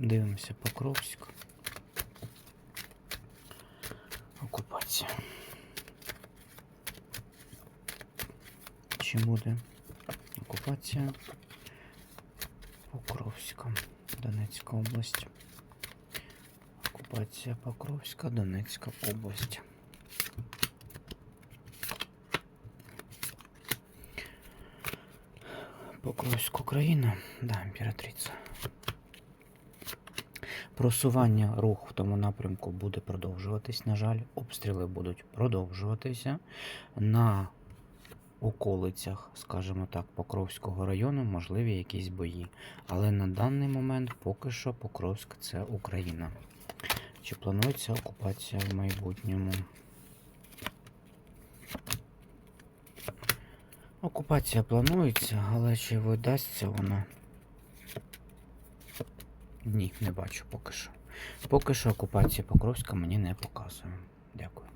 Дивимося Покровськ. Окупація. Чи буде окупація Покровська, Донецька область. Окупація Покровська, Донецька область. Покровськ Україна, да, імператриця. Просування рух в тому напрямку буде продовжуватись. На жаль, обстріли будуть продовжуватися. На околицях, скажімо так, Покровського району можливі якісь бої. Але на даний момент поки що Покровськ це Україна. Чи планується окупація в майбутньому? Окупація планується, але чи видасться вона? Ні, не бачу поки що. Поки що окупація Покровська мені не показує. Дякую.